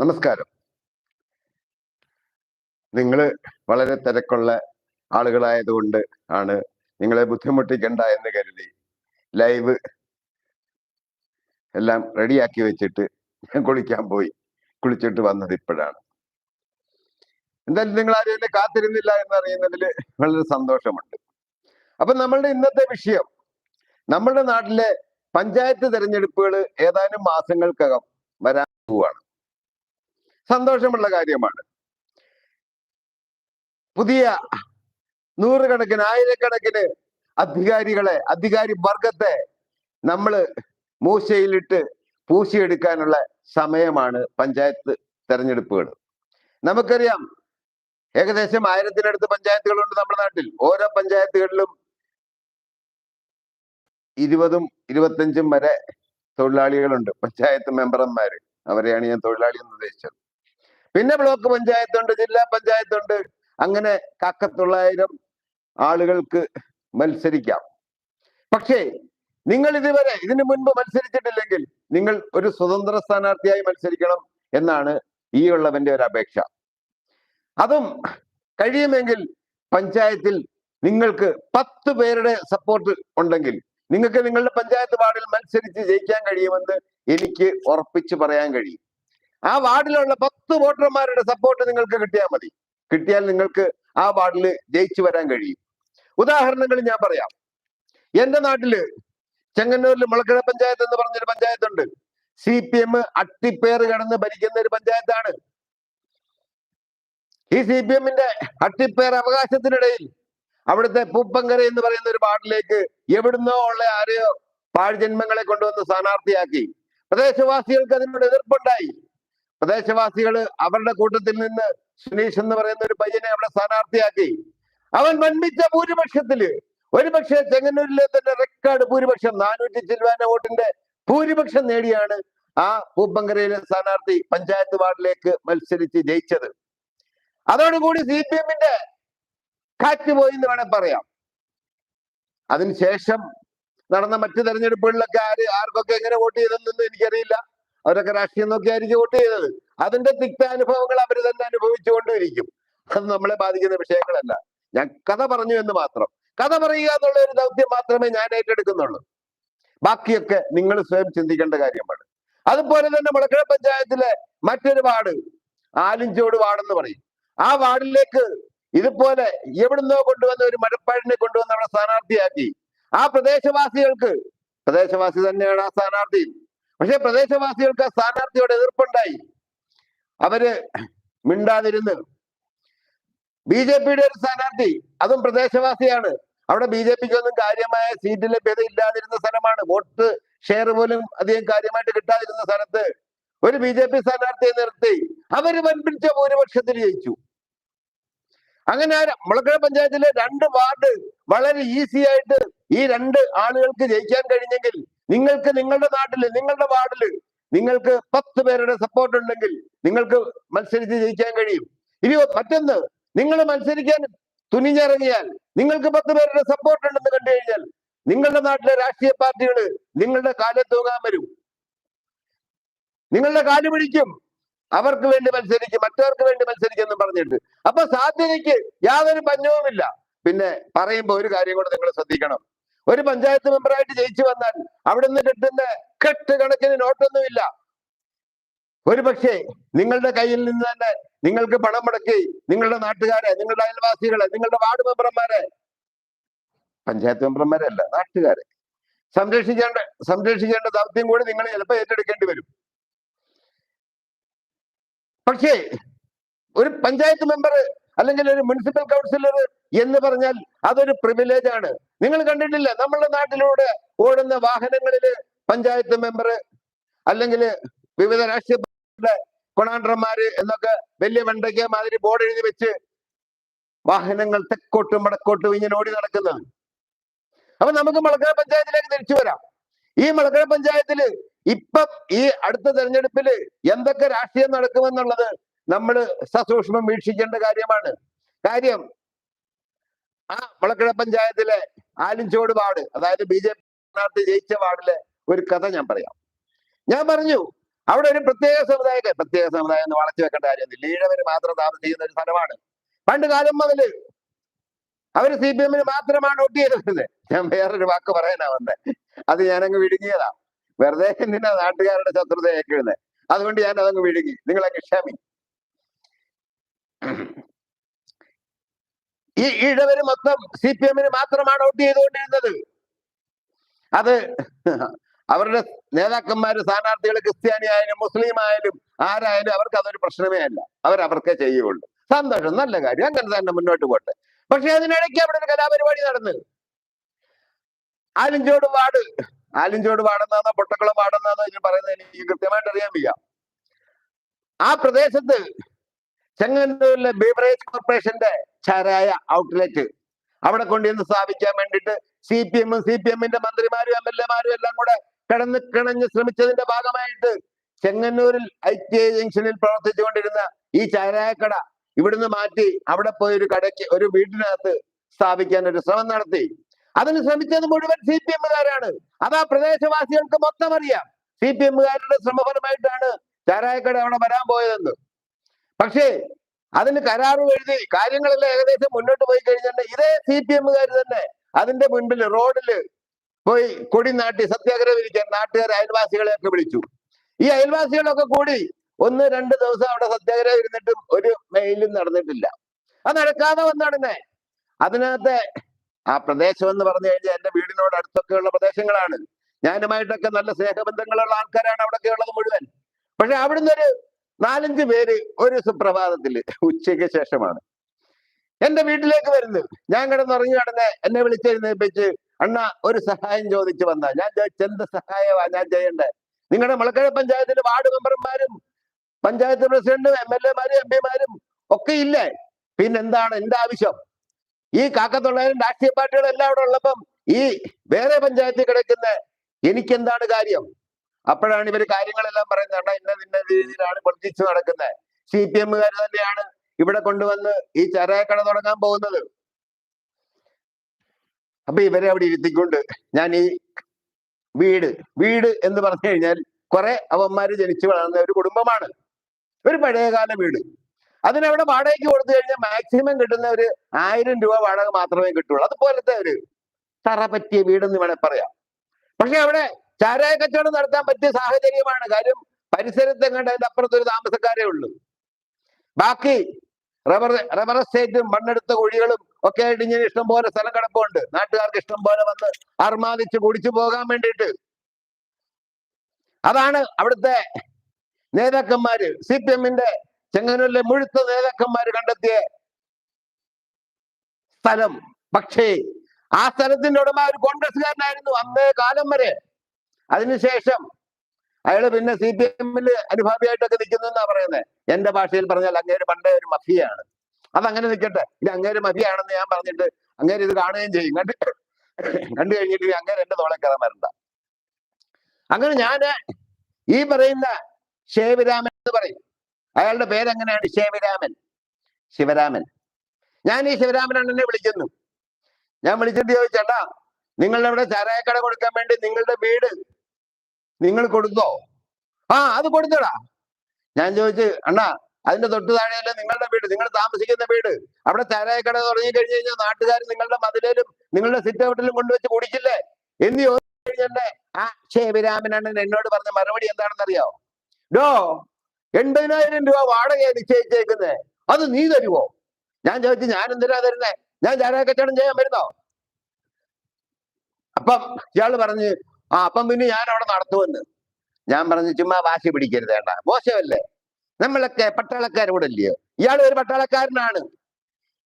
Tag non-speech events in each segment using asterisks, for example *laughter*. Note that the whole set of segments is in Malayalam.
നമസ്കാരം. നിങ്ങൾ വളരെ തിരക്കുള്ള ആളുകളായതുകൊണ്ട് ആണ് നിങ്ങളെ ബുദ്ധിമുട്ടിക്കണ്ട എന്ന് കരുതി ലൈവ് എല്ലാം റെഡിയാക്കി വെച്ചിട്ട് ഞാൻ കുളിക്കാൻ പോയി. കുളിച്ചിട്ട് വന്നത് ഇപ്പോഴാണ്. എന്തായാലും നിങ്ങൾ ആരും എന്നെ കാത്തിരുന്നില്ല എന്നറിയുന്നതിൽ വളരെ സന്തോഷമുണ്ട്. അപ്പൊ നമ്മളുടെ ഇന്നത്തെ വിഷയം നമ്മുടെ നാട്ടിലെ പഞ്ചായത്ത് തെരഞ്ഞെടുപ്പുകൾ ഏതാനും മാസങ്ങൾക്കകം വരാൻ പോവാണ്. സന്തോഷമുള്ള കാര്യമാണ്. പുതിയ നൂറുകണക്കിന് ആയിരക്കണക്കിന് അധികാരികളെ അധികാരി വർഗത്തെ നമ്മൾ മൂശയിലിട്ട് പൂശിയെടുക്കാനുള്ള സമയമാണ് പഞ്ചായത്ത് തെരഞ്ഞെടുപ്പുകൾ. നമുക്കറിയാം ഏകദേശം ആയിരത്തിനടുത്ത് പഞ്ചായത്തുകളുണ്ട് നമ്മുടെ നാട്ടിൽ. ഓരോ പഞ്ചായത്തുകളിലും ഇരുപതും ഇരുപത്തഞ്ചും വരെ തൊഴിലാളികളുണ്ട്. പഞ്ചായത്ത് മെമ്പർമാര്. അവരെയാണ് ഞാൻ തൊഴിലാളി എന്ന് ഉദ്ദേശിച്ചത്. പിന്നെ ബ്ലോക്ക് പഞ്ചായത്തുണ്ട് ജില്ലാ പഞ്ചായത്തുണ്ട്. അങ്ങനെ കാക്കത്തൊള്ളായിരം ആളുകൾക്ക് മത്സരിക്കാം. പക്ഷേ നിങ്ങൾ ഇതുവരെ ഇതിനു മുൻപ് മത്സരിച്ചിട്ടില്ലെങ്കിൽ നിങ്ങൾ ഒരു സ്വതന്ത്ര സ്ഥാനാർത്ഥിയായി മത്സരിക്കണം എന്നാണ് ഈ ഉള്ളവന്റെ ഒരു അപേക്ഷ. അതും കഴിയുമെങ്കിൽ പഞ്ചായത്തിൽ നിങ്ങൾക്ക് പത്ത് പേരുടെ സപ്പോർട്ട് ഉണ്ടെങ്കിൽ നിങ്ങൾക്ക് നിങ്ങളുടെ പഞ്ചായത്ത് വാർഡിൽ മത്സരിച്ച് ജയിക്കാൻ കഴിയുമെന്ന് എനിക്ക് ഉറപ്പിച്ചു പറയാൻ കഴിയും. ആ വാർഡിലുള്ള പത്ത് വോട്ടർമാരുടെ സപ്പോർട്ട് നിങ്ങൾക്ക് കിട്ടിയാൽ മതി. കിട്ടിയാൽ നിങ്ങൾക്ക് ആ വാർഡിൽ ജയിച്ചു വരാൻ കഴിയും. ഉദാഹരണങ്ങൾ ഞാൻ പറയാം. എന്റെ നാട്ടിൽ ചെങ്ങന്നൂരിൽ മുളക്കര പഞ്ചായത്ത് എന്ന് പറഞ്ഞൊരു പഞ്ചായത്തുണ്ട്. സി പി എം അട്ടിപ്പേർ കടന്ന് ഭരിക്കുന്ന ഒരു പഞ്ചായത്താണ്. ഈ സി പി എമ്മിന്റെ അട്ടിപ്പേർ അവകാശത്തിനിടയിൽ അവിടുത്തെ പൂപ്പങ്കര എന്ന് പറയുന്ന ഒരു വാർഡിലേക്ക് എവിടുന്നോ ഉള്ള ആരെയോ പാഴ്ജന്മങ്ങളെ കൊണ്ടുവന്ന് സ്ഥാനാർത്ഥിയാക്കി. പ്രദേശവാസികൾക്ക് അതിനോട് എതിർപ്പുണ്ടായി. പ്രദേശവാസികൾ അവരുടെ കൂട്ടത്തിൽ നിന്ന് സുനീഷ് എന്ന് പറയുന്ന ഒരു പയ്യനെ അവിടെ സ്ഥാനാർത്ഥിയാക്കി. അവൻ വൻപിച്ച ഭൂരിപക്ഷത്തിൽ. ഒരുപക്ഷെ ചെങ്ങന്നൂരിലെ തന്നെ റെക്കോർഡ് ഭൂരിപക്ഷം നാനൂറ്റി ചിൽവാന വോട്ടിന്റെ ഭൂരിപക്ഷം നേടിയാണ് ആ പൂപ്പങ്കരയിലെ സ്ഥാനാർത്ഥി പഞ്ചായത്ത് വാർഡിലേക്ക് മത്സരിച്ച് ജയിച്ചത്. അതോടുകൂടി സി പി എമ്മിന്റെ കാറ്റ് പോയി എന്ന് വേണേൽ പറയാം. അതിനുശേഷം നടന്ന മറ്റു തെരഞ്ഞെടുപ്പുകളിലൊക്കെ ആര് ആർക്കൊക്കെ എങ്ങനെ വോട്ട് ചെയ്തെന്നൊന്നും എനിക്കറിയില്ല. അവരൊക്കെ രാഷ്ട്രീയം നോക്കിയായിരിക്കും വോട്ട് ചെയ്തത്. അതിന്റെ തിക്താനുഭവങ്ങൾ അവർ തന്നെ അനുഭവിച്ചുകൊണ്ടിരിക്കും അത് നമ്മളെ ബാധിക്കുന്ന വിഷയങ്ങളല്ല. ഞാൻ കഥ പറഞ്ഞു എന്ന് മാത്രം. കഥ പറയുക എന്നുള്ള ഒരു ദൗത്യം മാത്രമേ ഞാൻ ഏറ്റെടുക്കുന്നുള്ളൂ. ബാക്കിയൊക്കെ നിങ്ങൾ സ്വയം ചിന്തിക്കേണ്ട കാര്യമാണ്. അതുപോലെ തന്നെ മുളക്കര പഞ്ചായത്തിലെ മറ്റൊരു വാർഡ് ആലിഞ്ചോട് വാർഡെന്ന് പറയും. ആ വാർഡിലേക്ക് ഇതുപോലെ എവിടുന്നോ കൊണ്ടുവന്ന ഒരു മരപ്പാടിനെ കൊണ്ടുവന്ന് അവിടെ സ്ഥാനാർത്ഥിയാക്കി. ആ പ്രദേശവാസികൾക്ക് പ്രദേശവാസി തന്നെയാണ് ആ സ്ഥാനാർത്ഥി. പക്ഷെ പ്രദേശവാസികൾക്ക് സ്ഥാനാർത്ഥിയോട് എതിർപ്പുണ്ടായി. അവർ മിണ്ടാതിരുന്ന്. ബി ജെ പിയുടെ ഒരു സ്ഥാനാർത്ഥി അതും പ്രദേശവാസിയാണ്. അവിടെ ബി ജെ പിക്ക് ഒന്നും കാര്യമായ സീറ്റ് ലഭ്യത ഇല്ലാതിരുന്ന സ്ഥലമാണ്. വോട്ട് ഷെയർ പോലും അധികം കാര്യമായിട്ട് കിട്ടാതിരുന്ന സ്ഥലത്ത് ഒരു ബി ജെ പി സ്ഥാനാർത്ഥിയെ നിർത്തി അവർ വൻപിടിച്ച ഭൂരിപക്ഷത്തിൽ ജയിച്ചു. അങ്ങനെ മുളക്കര പഞ്ചായത്തിലെ രണ്ട് വാർഡ് വളരെ ഈസി ആയിട്ട് ഈ രണ്ട് ആളുകൾക്ക് ജയിക്കാൻ കഴിഞ്ഞെങ്കിൽ നിങ്ങൾക്ക് നിങ്ങളുടെ നാട്ടിൽ നിങ്ങളുടെ വാർഡിൽ നിങ്ങൾക്ക് പത്ത് പേരുടെ സപ്പോർട്ട് ഉണ്ടെങ്കിൽ നിങ്ങൾക്ക് മത്സരിച്ച് ജയിക്കാൻ കഴിയും. ഇനി മറ്റൊന്ന് നിങ്ങൾ മത്സരിക്കാൻ തുനിഞ്ഞിറങ്ങിയാൽ നിങ്ങൾക്ക് പത്ത് പേരുടെ സപ്പോർട്ട് ഉണ്ടെന്ന് കണ്ടു കഴിഞ്ഞാൽ നിങ്ങളുടെ നാട്ടിലെ രാഷ്ട്രീയ പാർട്ടികൾ നിങ്ങളുടെ കാലം തൂങ്ങാൻ വരും. നിങ്ങളുടെ കാൽ പിടിക്കും. അവർക്ക് വേണ്ടി മത്സരിക്കും മറ്റവർക്ക് വേണ്ടി മത്സരിക്കും പറഞ്ഞിട്ട്. അപ്പൊ സാധ്യതയ്ക്ക് യാതൊരു പഞ്ഞവുമില്ല. പിന്നെ പറയുമ്പോ ഒരു കാര്യം കൂടെ നിങ്ങൾ ശ്രദ്ധിക്കണം. ഒരു പഞ്ചായത്ത് മെമ്പറായിട്ട് ജയിച്ചു വന്നാൽ അവിടെ നിന്ന് കിട്ടുന്ന കെട്ട് കണക്കിന് നോട്ടൊന്നുമില്ല. ഒരു പക്ഷേ നിങ്ങളുടെ കയ്യിൽ നിന്ന് തന്നെ നിങ്ങൾക്ക് പണം മുടക്കി നിങ്ങളുടെ നാട്ടുകാരെ നിങ്ങളുടെ അയൽവാസികളെ നിങ്ങളുടെ വാർഡ് മെമ്പർമാരെ പഞ്ചായത്ത് മെമ്പർമാരെ അല്ല നാട്ടുകാരെ സംരക്ഷിക്കേണ്ട സംരക്ഷിക്കേണ്ട ദൗത്യം കൂടി നിങ്ങൾ ചിലപ്പോൾ ഏറ്റെടുക്കേണ്ടി വരും. പക്ഷേ ഒരു പഞ്ചായത്ത് മെമ്പർ അല്ലെങ്കിൽ ഒരു മുനിസിപ്പൽ കൗൺസിലർ എന്ന് പറഞ്ഞാൽ അതൊരു പ്രിവിലേജ് ആണ്. നിങ്ങൾ കണ്ടിട്ടില്ല? നമ്മളുടെ നാട്ടിലൂടെ ഓടുന്ന വാഹനങ്ങളിൽ പഞ്ചായത്ത് മെമ്പർ അല്ലെങ്കിൽ വിവിധ രാഷ്ട്രീയ കൊണാണ്ടർമാര് എന്നൊക്കെ വലിയ വെണ്ടയ്ക്ക മാതിരി ബോർഡ് എഴുതി വെച്ച് വാഹനങ്ങൾ തെക്കോട്ടും വടക്കോട്ടും ഇങ്ങനെ ഓടി നടക്കുന്നത് അപ്പൊ നമുക്ക് മലക്കര പഞ്ചായത്തിലേക്ക് തിരിച്ചു വരാം. ഈ മലക്കര പഞ്ചായത്തിൽ ഇപ്പം ഈ അടുത്ത തെരഞ്ഞെടുപ്പിൽ എന്തൊക്കെ രാഷ്ട്രീയം നടക്കുമെന്നുള്ളത് നമ്മൾ സസൂക്ഷ്മം വീക്ഷിക്കേണ്ട കാര്യമാണ്. കാര്യം ആ മുളക്കട പഞ്ചായത്തിലെ ആലിഞ്ചോട് വാർഡ് അതായത് ബി ജെ പി ജയിച്ച വാർഡിലെ ഒരു കഥ ഞാൻ പറയാം. ഞാൻ പറഞ്ഞു അവിടെ ഒരു പ്രത്യേക സമുദായ പ്രത്യേക സമുദായം എന്ന് വളച്ചു വെക്കേണ്ട കാര്യമൊന്നുമില്ല. ഈഴവര് മാത്രം ചെയ്യുന്ന ഒരു സ്ഥലമാണ്. പണ്ട് കാലം മുതൽ അവർ സി പി എമ്മിന് മാത്രമാണ് വോട്ട് ചെയ്തിരുന്നത്. ഞാൻ വേറൊരു വാക്ക് പറയാനാ വന്നത് അത് ഞാനങ്ങ് വിഴുങ്ങിയതാ. വെറുതെ എന്തിനാ നാട്ടുകാരുടെ ശത്രുതയൊക്കെ അതുകൊണ്ട് ഞാൻ അതങ്ങ് വിഴുങ്ങി. നിങ്ങളെ ക്ഷമി ഈ ഈഴവര് മൊത്തം സി പി എമ്മിന് മാത്രമാണ് വോട്ട് ചെയ്തുകൊണ്ടിരുന്നത്. അത് അവരുടെ നേതാക്കന്മാര് സ്ഥാനാർത്ഥികൾ ക്രിസ്ത്യാനി ആയാലും മുസ്ലിം ആയാലും ആരായാലും അവർക്ക് അതൊരു പ്രശ്നമേ അല്ല. അവർ അവർക്കേ ചെയ്യുള്ളൂ സന്തോഷം നല്ല കാര്യം. അങ്ങനെ തന്നെ മുന്നോട്ട് പോട്ടെ. പക്ഷെ അതിനിടയ്ക്ക് അവിടെ ഒരു കലാപരിപാടി നടന്നു. ആലിഞ്ചോട് വാട് ആലിഞ്ചോട് വാടുന്നതെന്നോ പൊട്ടക്കുളം വാടുന്നതെന്നോ ഇതിന് പറയുന്നത് എനിക്ക് കൃത്യമായിട്ട് അറിയാൻ വയ്യ. ആ പ്രദേശത്ത് ചെങ്ങന്നൂരിലെ ബീവറേജ് കോർപ്പറേഷന്റെ ചാരായ ഔട്ട്ലെറ്റ് അവിടെ കൊണ്ടുവന്ന് സ്ഥാപിക്കാൻ വേണ്ടിയിട്ട് സി പി എമ്മും സി പി എമ്മിന്റെ മന്ത്രിമാരും എം എൽ എമാരും എല്ലാം കൂടെ കിടന്ന് കിണഞ്ഞ് ശ്രമിച്ചതിന്റെ ഭാഗമായിട്ട് ചെങ്ങന്നൂരിൽ ഐ ടി ഐ ജംഗ്ഷനിൽ പ്രവർത്തിച്ചുകൊണ്ടിരുന്ന ഈ ചാരായക്കട ഇവിടുന്ന് മാറ്റി അവിടെ പോയി ഒരു കടയ്ക്ക് ഒരു വീടിനകത്ത് സ്ഥാപിക്കാൻ ഒരു ശ്രമം നടത്തി. അതിന് ശ്രമിച്ചത് മുഴുവൻ സി പി എമ്മുകാരാണ് അത് ആ പ്രദേശവാസികൾക്ക് മൊത്തം അറിയാം. സി പി എമ്മുകാരുടെ ശ്രമഫലമായിട്ടാണ് ചാരായക്കട അവിടെ വരാൻ പോയതെന്ന്. പക്ഷേ അതിന് കരാറും എഴുതി കാര്യങ്ങളെല്ലാം ഏകദേശം മുന്നോട്ട് പോയി കഴിഞ്ഞിട്ടുണ്ട്. ഇതേ സി പി എമ്മുകാർ തന്നെ അതിന്റെ മുൻപിൽ റോഡിൽ പോയി കൊടി നാട്ടി സത്യാഗ്രഹം ഇരിക്കാൻ നാട്ടുകാർ അയൽവാസികളെയൊക്കെ വിളിച്ചു. ഈ അയൽവാസികളൊക്കെ കൂടി ഒന്ന് രണ്ട് ദിവസം അവിടെ സത്യാഗ്രഹം ഇരുന്നിട്ടും ഒരു മെയിലും നടന്നിട്ടില്ല. അത് നടക്കാതെ വന്നടന്നെ അതിനകത്തെ ആ പ്രദേശം എന്ന് പറഞ്ഞു കഴിഞ്ഞാൽ എന്റെ വീടിനോട് അടുത്തൊക്കെ ഉള്ള പ്രദേശങ്ങളാണ്. ഞാനുമായിട്ടൊക്കെ നല്ല സ്നേഹബന്ധങ്ങളുള്ള ആൾക്കാരാണ് അവിടെയൊക്കെ ഉള്ളത് മുഴുവൻ. പക്ഷെ അവിടുന്ന് ഒരു നാലഞ്ച് പേര് ഒരു സുപ്രഭാതത്തിൽ ഉച്ചയ്ക്ക് ശേഷമാണ്. എന്റെ വീട്ടിലേക്ക് വരുന്നത് ഞാൻ കിടന്നുറങ്ങി കിടന്ന് എന്നെ വിളിച്ചെഴുന്നേപ്പിച്ച് അണ്ണ ഒരു സഹായം ചോദിച്ചു വന്ന. ഞാൻ ചോദിച്ചു എന്ത് സഹായമാ? ഞാൻ ചെയ്യണ്ടേ? നിങ്ങളുടെ മുളക്കഴ പഞ്ചായത്തിലെ വാർഡ് മെമ്പർമാരും പഞ്ചായത്ത് പ്രസിഡന്റും എം എൽ എമാരും എം പിമാരും ഒക്കെ ഇല്ലേ? പിന്നെന്താണ് എന്റെ ആവശ്യം? ഈ കാക്കത്തുള്ളവരും രാഷ്ട്രീയ പാർട്ടികളും എല്ലാം അവിടെ ഉള്ളപ്പം ഈ വേറെ പഞ്ചായത്തിൽ കിടക്കുന്ന എനിക്കെന്താണ് കാര്യം? അപ്പോഴാണ് ഇവർ കാര്യങ്ങളെല്ലാം പറയുന്നത്. അണ്ണാ ഇന്ന ഇന്ന രീതിയിലാണ് പൊളിറ്റിക്സ് നടക്കുന്നത് സി പി എമ്മുകാർ തന്നെയാണ് ഇവിടെ കൊണ്ടുവന്ന് ഈ ചരായക്കട തുടങ്ങാൻ പോകുന്നത്. അപ്പൊ ഇവരെ അവിടെ ഇരുത്തിക്കൊണ്ട് ഞാൻ ഈ വീട് വീട് എന്ന് പറഞ്ഞു കഴിഞ്ഞാൽ കുറെ അവന്മാര് ജനിച്ചു വളർന്ന ഒരു കുടുംബമാണ്. ഒരു പഴയകാല വീട്. അതിനവിടെ വാടകയ്ക്ക് കൊടുത്തു കഴിഞ്ഞാൽ മാക്സിമം കിട്ടുന്ന ഒരു ആയിരം രൂപ വാടക മാത്രമേ കിട്ടുള്ളൂ. അതുപോലത്തെ ഒരു തറ പറ്റിയ വീടെന്ന് വേണേ പറയാം. പക്ഷെ അവിടെ ചാരായ കച്ചവടം നടത്താൻ പറ്റിയ സാഹചര്യമാണ്. കാര്യം പരിസരത്ത് എങ്ങാണ്ട് അതിന്റെ അപ്പുറത്ത് ഒരു താമസക്കാരേ ഉള്ളൂ. ബാക്കി റബ്ബർ റബ്ബർ എസ്റ്റേറ്റും മണ്ണെടുത്ത കുഴികളും ഒക്കെ ആയിട്ട് ഇങ്ങനെ ഇഷ്ടം പോലെ സ്ഥലം കിടപ്പുണ്ട്. നാട്ടുകാർക്ക് ഇഷ്ടം പോലെ വന്ന് അർമാദിച്ച് കുടിച്ചു പോകാൻ വേണ്ടിയിട്ട്. അതാണ് അവിടുത്തെ നേതാക്കന്മാര് സി പി എമ്മിന്റെ ചെങ്ങന്നൂരിലെ മുഴുത്ത നേതാക്കന്മാര് കണ്ടെത്തിയ സ്ഥലം. പക്ഷേ ആ സ്ഥലത്തിന്റെ ഉടമ ഒരു കോൺഗ്രസ്സുകാരനായിരുന്നു അന്നേ കാലം വരെ. അതിനുശേഷം അയാൾ പിന്നെ സി പി എമ്മിൽ അനുഭാവിയായിട്ടൊക്കെ നിൽക്കുന്നു എന്നാ പറയുന്നത് എന്റെ ഭാഷയിൽ പറഞ്ഞാൽ അങ്ങേര് പണ്ടേ ഒരു മഫിയാണ്. അതങ്ങനെ നിൽക്കട്ടെ ഇനി അങ്ങേര് മഫിയാണെന്ന് ഞാൻ പറഞ്ഞിട്ട് അങ്ങേര് ഇത് കാണുകയും ചെയ്യും. കണ്ടു കണ്ടു കഴിഞ്ഞിട്ട് അങ്ങേര് എന്റെ തോളെ കയറാൻ വരണ്ട. അങ്ങനെ ഞാൻ ഈ പറയുന്ന ശേവിരാമൻ എന്ന് പറയും. അയാളുടെ പേരെങ്ങനെയാണ്? ശേവിരാമൻ. ശിവരാമൻ. ഞാൻ ഈ ശിവരാമൻ അണ്ണനെ വിളിക്കുന്നു. ഞാൻ വിളിച്ചിട്ട് ചോദിച്ചേട്ടാ നിങ്ങളുടെ ഇവിടെ ചാരായക്കട കൊടുക്കാൻ വേണ്ടി നിങ്ങളുടെ വീട് നിങ്ങൾ കൊടുത്തോ? ആ അത് കൊടുത്തടാ. ഞാൻ ചോദിച്ചു അണ്ണാ അതിന്റെ തൊട്ട് താഴെയല്ലേ നിങ്ങളുടെ വീട്? നിങ്ങൾ താമസിക്കുന്ന വീട്? അവിടെ ചാരായക്കട തുടങ്ങി കഴിഞ്ഞു കഴിഞ്ഞാൽ നാട്ടുകാർ നിങ്ങളുടെ മതിലേലും നിങ്ങളുടെ സിറ്റ് ഔട്ടിലും കൊണ്ടുവച്ച് കുടിക്കില്ലേ? എന്ന് ചോദിച്ചു കഴിഞ്ഞാൽ ആ ശേവിരാമനണ്ണൻ എന്നോട് പറഞ്ഞ മറുപടി എന്താണെന്ന് അറിയാവോ ഡോ എൺപതിനായിരം രൂപ വാടകയാണ് നിശ്ചയിച്ചേക്കുന്നത് അത് നീ തരുവോ? ഞാൻ ചോദിച്ചു ഞാൻ എന്തിനാ തരുന്നേ? ഞാൻ ചാരായ കച്ചവടം ചെയ്യാൻ വരുന്നോ? അപ്പം ഇയാൾ പറഞ്ഞ് ആ അപ്പം പിന്നെ ഞാൻ അവിടെ നടത്തുമെന്ന് ഞാൻ പറഞ്ഞു ചുമ്മാ വാശി പിടിക്കരുത് ഏട്ടാ. മോശമല്ലേ? നമ്മളൊക്കെ പട്ടാളക്കാരോടല്ലയോ ഇയാൾ ഒരു പട്ടാളക്കാരനാണ്.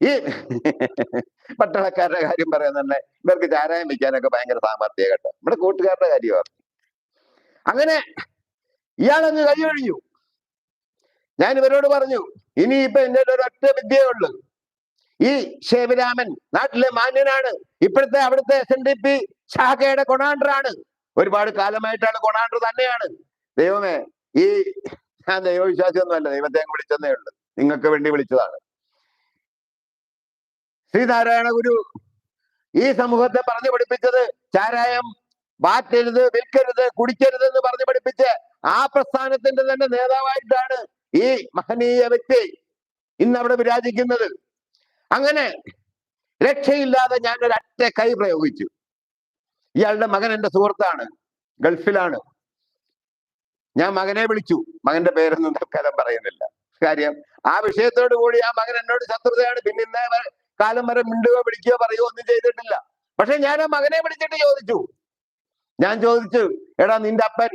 ഈ *laughs* പട്ടാളക്കാരുടെ കാര്യം പറയുന്നുണ്ടെ ഇവർക്ക് ചാരായം വെക്കാനൊക്കെ ഭയങ്കര സാമർഥ്യ കേട്ടോ. നമ്മുടെ കൂട്ടുകാരുടെ കാര്യമാണ് അങ്ങനെ ഇയാളങ്ങ് കൈയൊഴിഞ്ഞു. ഞാൻ ഇവരോട് പറഞ്ഞു ഇനി ഇപ്പൊ എന്റെ ഒരു വിദ്യയേ ഉള്ളൂ. ഈ ശേവരാമൻ നാട്ടിലെ മാന്യനാണ്. ഇപ്പോഴത്തെ അവിടുത്തെ എസ് എൻ ഡി പി ശാഖയുടെ കൊണാണ്ടറാണ്. ഒരുപാട് കാലമായിട്ടാണ് കൊണാണ്ടർ തന്നെയാണ്. ദൈവമേ ഈ ഞാൻ ദൈവവിശ്വാസിയൊന്നുമല്ല ദൈവത്തെ വിളിച്ചതേ ഉള്ളൂ. നിങ്ങൾക്ക് വേണ്ടി വിളിച്ചതാണ്. ശ്രീനാരായണ ഗുരു ഈ സമൂഹത്തെ പറഞ്ഞു പഠിപ്പിച്ചത് ചാരായം വാറ്റരുത് വിൽക്കരുത് കുടിക്കരുത് എന്ന് പറഞ്ഞു പഠിപ്പിച്ച് ആ പ്രസ്ഥാനത്തിന്റെ തന്നെ നേതാവായിട്ടാണ് ഈ മഹനീയ വ്യക്തി ഇന്ന് അവിടെ വിരാജിക്കുന്നത്. അങ്ങനെ രക്ഷയില്ലാതെ ഞാൻ ഒരു അറ്റ കൈ പ്രയോഗിച്ചു. ഇയാളുടെ മകൻ എന്റെ സുഹൃത്താണ് ഗൾഫിലാണ്. ഞാൻ മകനെ വിളിച്ചു. മകന്റെ പേരൊന്നും തൽക്കാലം പറയുന്നില്ല. കാര്യം ആ വിഷയത്തോട് കൂടി ആ മകൻ എന്നോട് ശത്രുതയാണ്. പിന്നെ ഇന്നേ കാലം വരെ മിണ്ടുകയോ വിളിക്കുകയോ പറയുകയോ ഒന്നും ചെയ്തിട്ടില്ല. പക്ഷെ ഞാൻ ആ മകനെ വിളിച്ചിട്ട് ചോദിച്ചു. ഞാൻ ചോദിച്ചു എടാ നിന്റെ അപ്പൻ